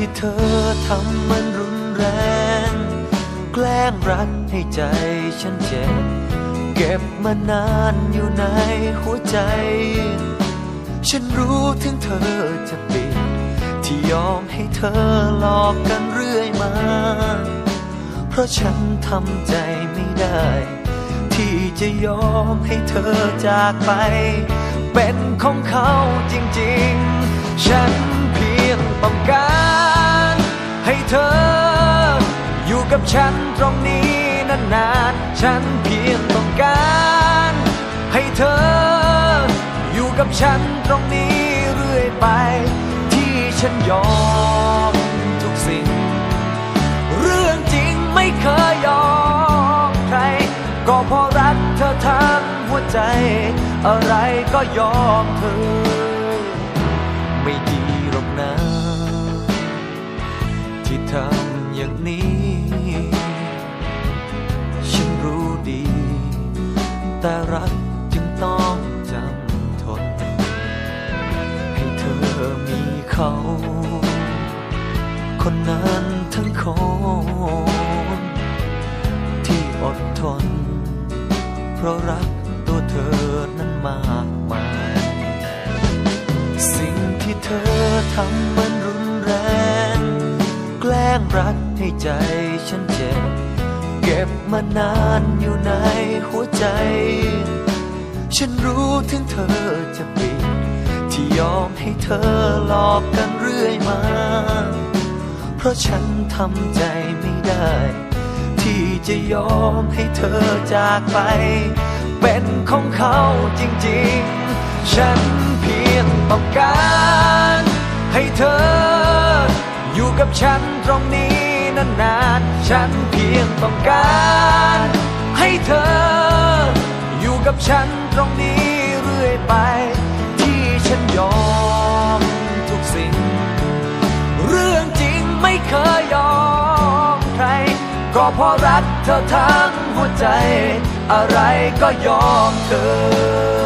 ที่เธอทำมันรุนแรง แกล้งรักให้ใจฉันเจ็บ เก็บมานานอยู่ในหัวใจ ฉันรู้ถึงเธอจะปิด ที่ยอมให้เธอหลอกกันเรื่อยมา เพราะฉันทำใจไม่ได้ ที่จะยอมให้เธอจากไป เป็นของเขาจริงๆ ฉันตรงนี้นานๆ ฉันเพียงต้องการ ให้เธอ อยู่กับฉันตรงนี้เรื่อยไป ที่ฉันยอมทุกสิ่ง เรื่องจริงไม่เคยยอมใคร ก็เพราะรักเธอทั้งหัวใจ อะไรก็ยอมเธอ ไม่ดีหรอกนะ ที่ทำอย่างนี้ มีเขา คนนั้นทั้งคนที่อดทน เพราะรักตัวเธอนั้นมากมาย สิ่งที่เธอทำมันรุนแรง แกล้งรักให้ใจฉันเจ็บ เก็บมานานอยู่ในหัวใจ ฉันรู้ถึงเธอจะปิดที่ ยอมให้เธอหลอกกันเรื่อยมา เพราะฉันทำใจไม่ได้ ที่จะยอมให้เธอจากไป เป็นของเขาจริงๆ ฉันเพียงต้องการให้เธอ อยู่กับฉันตรงนี้นานๆ ฉันเพียงต้องการให้เธอ อยู่กับฉันตรงนี้เรื่อยไป เพราะรักเธอทั้งหัวใจ อะไรก็ยอมเธอ